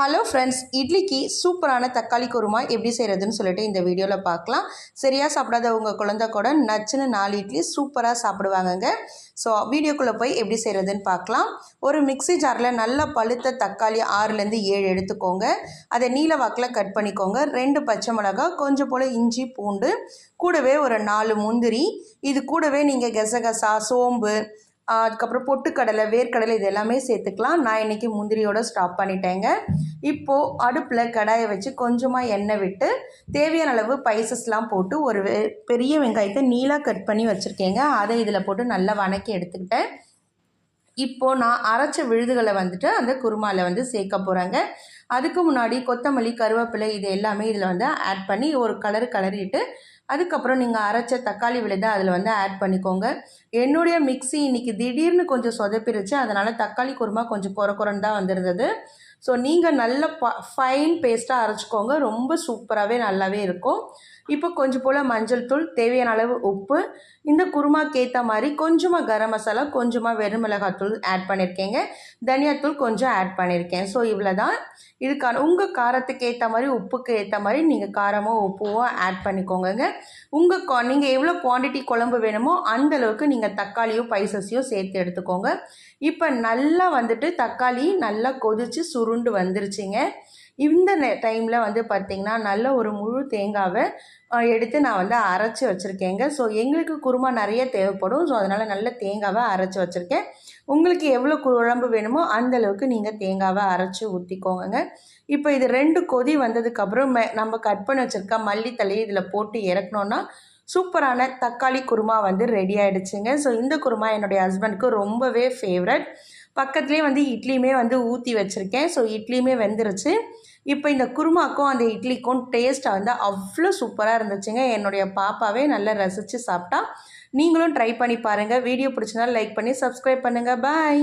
Hello friends இட்லிக்கு சூப்பரான தக்காளி குருமா எப்படி செய்கிறதுன்னு சொல்லிட்டு இந்த வீடியோவில் பார்க்கலாம். சரியாக சாப்பிடாதவங்க குழந்த கூட நச்சுன்னு நாலு இட்லி சூப்பராக சாப்பிடுவாங்கங்க. ஸோ வீடியோக்குள்ளே போய் எப்படி செய்கிறதுன்னு பார்க்கலாம். ஒரு மிக்சி ஜாரில் நல்லா பழுத்த தக்காளி ஆறுலேருந்து ஏழு எடுத்துக்கோங்க. அதை நீல வாக்கில் கட் பண்ணிக்கோங்க. ரெண்டு பச்சை மிளகா கொஞ்சம் போல் இஞ்சி பூண்டு கூடவே ஒரு நாலு முந்திரி. இது கூடவே நீங்கள் கெசகசா சோம்பு அதுக்கப்புறம் பொட்டுக்கடலை வேர்க்கடலை இது எல்லாமே சேர்த்துக்கலாம். நான் இன்றைக்கி முந்திரியோடு ஸ்டாப் பண்ணிட்டேங்க. இப்போது அடுப்பில் கடாயை வச்சு கொஞ்சமாக எண்ணெய் விட்டு தேவையான அளவு பைசஸ்லாம் போட்டு ஒரு பெரிய வெங்காயத்தை நீளாக கட் பண்ணி வச்சுருக்கேங்க. அதை இதில் போட்டு நல்லா வணக்கி எடுத்துக்கிட்டேன். இப்போது நான் அரைச்ச விழுதுகளை வந்துட்டு அந்த குருமாவில் வந்து சேர்க்க போகிறேங்க அதுக்கு முன்னாடி கொத்தமல்லி கருவேப்பிலை இது எல்லாமே இதில் வந்து ஆட் பண்ணி ஒரு கலர் கலரிட்டு அதுக்கப்புறம் நீங்கள் அரைச்ச தக்காளி விழுதை அதில் வந்து ஆட் பண்ணிக்கோங்க. என்னுடைய மிக்சி இன்றைக்கி திடீர்னு கொஞ்சம் சொதப்பிருச்சு. அதனால் தக்காளி குருமா கொஞ்சம் குறை குறைன்னு தான் வந்திருந்தது. ஸோ நீங்கள் நல்ல ப ஃபைன் பேஸ்ட்டாக அரைச்சிக்கோங்க. ரொம்ப சூப்பராகவே நல்லாவே இருக்கும். இப்போ கொஞ்சம் போல் மஞ்சள் தூள் தேவையான அளவு உப்பு இந்த குருமாக்கு ஏற்ற மாதிரி கொஞ்சமாக கரம் மசாலா கொஞ்சமாக வெறும் மிளகாத்தூள் ஆட் பண்ணியிருக்கேங்க தனியாத்தூள் கொஞ்சம் ஆட் பண்ணியிருக்கேன் ஸோ இவ்வளோ தான் இதுக்கான உங்கள் காரத்துக்கு ஏற்ற மாதிரி உப்புக்கு ஏற்ற மாதிரி நீங்கள் காரமோ உப்புவோ ஆட் பண்ணிக்கோங்க உங்கள் கா நீங்கள் எவ்வளோ குவான்டிட்டி குழம்பு வேணுமோ அந்தளவுக்கு நீங்கள் தக்காளியோ பைசஸையோ சேர்த்து எடுத்துக்கோங்க. இப்போ நல்லா வந்துட்டு தக்காளி நல்லா கொதித்து சுருண்டு வந்துருச்சுங்க. இந்த டைமில் வந்து பார்த்திங்கன்னா நல்ல ஒரு முழு தேங்காவை எடுத்து நான் வந்து அரைச்சி வச்சுருக்கேங்க. ஸோ எங்களுக்கு குருமா நிறைய தேவைப்படும். ஸோ அதனால் நல்ல தேங்காவை அரைச்சி வச்சுருக்கேன். உங்களுக்கு எவ்வளோ குழம்பு வேணுமோ அந்தளவுக்கு நீங்கள் தேங்காவை அரைச்சி ஊற்றிக்கோங்க இப்போ இது ரெண்டு கொதி வந்ததுக்கப்புறம் நம்ம கட் பண்ணி வச்சுருக்க மல்லித்தலையை இதில் போட்டு இறக்கணுன்னா சூப்பரான தக்காளி குருமா வந்து ரெடி ஆகிடுச்சுங்க ஸோ இந்த குருமா என்னுடைய ஹஸ்பண்டுக்கு ரொம்பவே ஃபேவரட் பக்கத்துலேயே வந்து இட்லியுமே வந்து ஊற்றி வச்சுருக்கேன். ஸோ இட்லியுமே வெந்துருச்சு. இப்போ இந்த குருமாக்கும் அந்த இட்லிக்கும் டேஸ்ட்டாக வந்து அவ்வளோ சூப்பராக இருந்துச்சுங்க. என்னுடைய பாப்பாவே நல்லா ரசித்து சாப்பிட்டா. நீங்களும் ட்ரை பண்ணி பாருங்கள் வீடியோ பிடிச்சினா லைக் பண்ணி சப்ஸ்கிரைப் பண்ணுங்கள் பாய்